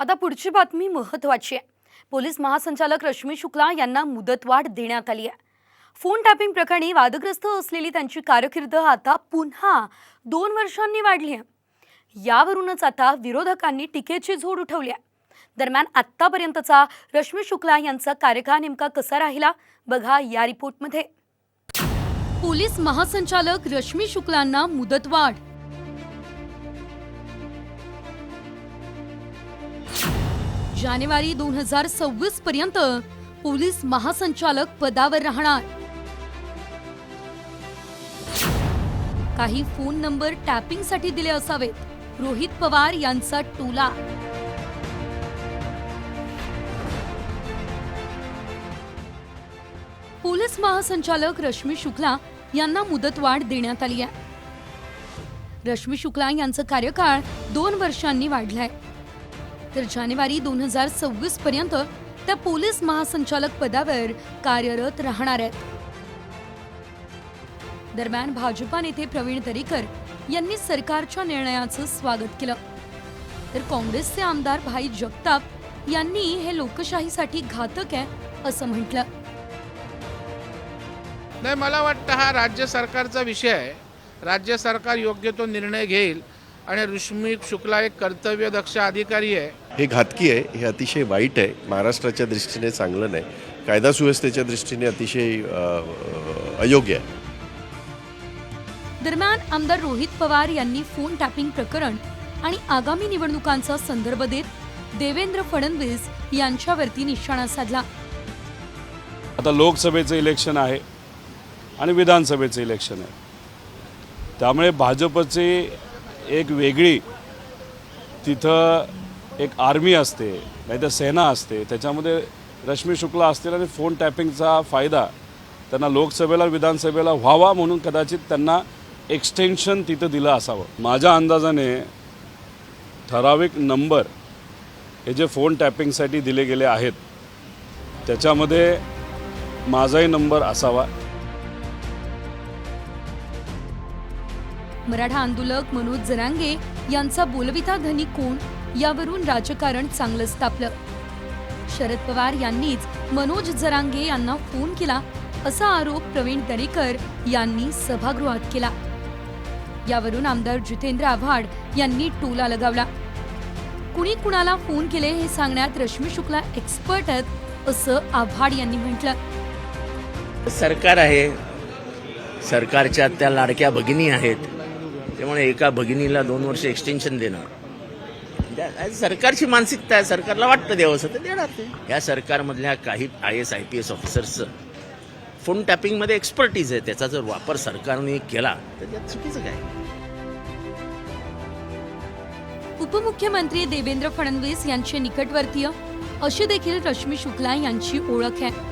आता पुढची बातमी महत्वाची आहे. पोलीस महासंचालक रश्मी शुक्ला यांना मुदतवाढ देण्यात आली आहे. फोन टॅपिंग प्रकरणी वादग्रस्त असलेली त्यांची कारकीर्द आता पुन्हा दोन वर्षांनी वाढली आहे. यावरूनच आता विरोधकांनी टीकेची झोड उठवली आहे. दरम्यान आत्तापर्यंतचा रश्मी शुक्ला यांचा कार्यकाळ नेमका कसा राहिला बघा या रिपोर्टमध्ये. पोलीस महासंचालक रश्मी शुक्लांना मुदतवाढ जानेवारी दोन हजार सव्वीस पर्यंत पोलीस महासंचालक पदावर राहणार. काही फोन नंबर टॅपिंगसाठी दिले असावेत. रोहित पवार यांचा टोला. पोलीस महासंचालक रश्मी शुक्ला यांना मुदतवाढ देण्यात आली आहे. रश्मी शुक्ला यांचं कार्यकाळ दोन वर्षांनी वाढलाय. तर जानेवारी दोन हजार सव्वीस पर्यंत त्या पोलीस महासंचालक पदावर कार्यरत राहणार आहेत. दरम्यान भाजपा नेते प्रवीण दरेकर यांनी सरकारच्या निर्णयाचं स्वागत केलं. तर काँग्रेसचे आमदार भाई जगताप यांनी हे लोकशाहीसाठी घातक आहे असं म्हटलं. नाही मला वाटतं हा राज्य सरकारचा विषय आहे. राज्य सरकार योग्य तो निर्णय घेईल आणि रुश्मी शुक्ला एक कर्तव्यदक्ष अधिकारी आहे. हे घातकी आहे हे अतिशय वाईट आहे. महाराष्ट्राच्या दृष्टीने चांगलं नाही. कायदा सुव्यवस्थेच्या दृष्टीने अतिशय अयोग्य आहे. दरम्यान आमदार रोहित पवार यांनी फोन टॅपिंग प्रकरण आणि आगामी निवडणुकांचा संदर्भ देत देवेंद्र फडणवीस यांच्यावरती निशाणा साधला. आता लोकसभेचं इलेक्शन आहे आणि विधानसभेचं इलेक्शन आहे. त्यामुळे भाजपची एक वेगळी तिथं एक आर्मी असते नाहीतर सेना असते त्याच्यामध्ये रश्मी शुक्ला असतील आणि फोन टॅपिंगचा फायदा त्यांना लोकसभेला विधानसभेला व्हावा म्हणून कदाचित त्यांना एक्सटेन्शन तिथं दिलं असावं. माझ्या अंदाजाने ठराविक नंबर हे जे फोन टॅपिंगसाठी दिले गेले आहेत त्याच्यामध्ये माझाही नंबर असावा. मराठा आंदोलक मनोज जरांगे यांचा बोलविता धनी कोण? यावरून राजकारण चांगलंच तापलं शरद पवार यांनीच मनोज जरांगे यांना फोन केला असा आरोप प्रवीण दरेकर यांनी सभागृहात केला. यावरून आमदार जितेंद्र आव्हाड यांनी टोला लगावला. कुणी कुणाला फोन केले हे सांगण्यात रश्मी शुक्ला एक्सपर्ट आहेत असं आव्हाड यांनी म्हटलं. सरकार आहे. सरकारच्या त्या लाडक्या भगिनी आहेत. त्यामुळे एका भगिनीला दोन वर्ष एक्सटेन्शन देणं. सरकारची मानसिकता आहे सरकारला वाटतं द्यावंसं तर देणार ते. या सरकारमधल्या काही I S I P S ऑफिसर्सचं phone टॅपिंगमध्ये एक्सपर्टीज आहे. त्याचा जर वापर सरकारने केला तर त्यात चुकीचं काय? उपमुख्यमंत्री देवेंद्र फडणवीस यांचे निकटवर्तीय अशी देखील रश्मी शुक्ला यांची ओळख आहे.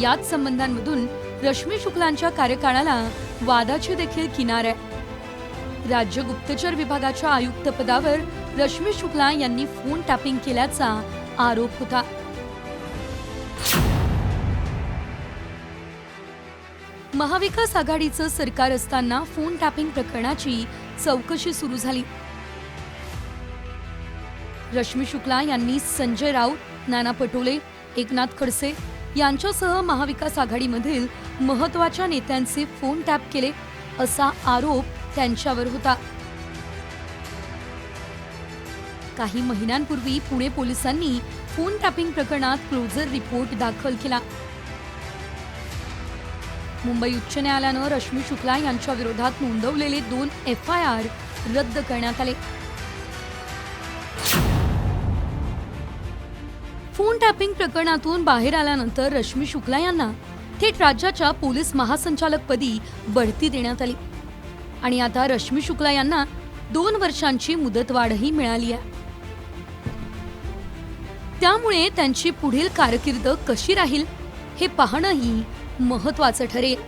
याच संबंधांमधून रश्मी शुक्लांच्या कार्यकाळाला वादाची देखील किनार आहे. राज्य गुप्तचर विभागाच्या आयुक्तपदावर रश्मी शुक्ला यांनी फोन टॅपिंग केल्याचा आरोप होता. महाविकास आघाडीचं सरकार असताना फोन टॅपिंग प्रकरणाची चौकशी सुरू झाली. रश्मी शुक्ला यांनी संजय राऊत नाना पटोले एकनाथ खडसे यांच्यासह महाविकास आघाडीमधील महत्त्वाच्या नेत्यांचे फोन टॅप केले असा आरोप त्यांच्यावर होता. काही महिन्यांपूर्वी पुणे पोलिसांनी फोन टॅपिंग प्रकरणात क्लोजर रिपोर्ट दाखल केला. मुंबई उच्च न्यायालयानं रश्मी शुक्ला यांच्या विरोधात नोंदवलेले दोन एफ आय आर रद्द करण्यात आले. फोन टॅपिंग प्रकरणातून बाहेर आल्यानंतर रश्मी शुक्ला यांना थेट राज्याच्या पोलीस महासंचालकपदी बढती देण्यात आली. आणि आता रश्मी शुक्ला यांना दोन वर्षांची मुदतवाढही मिळाली आहे. त्यामुळे त्यांची पुढील कारकीर्द कशी राहील हे पाहणंही महत्वाचं ठरेल.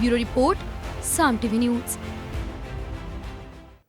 Bureau report Saam TV news.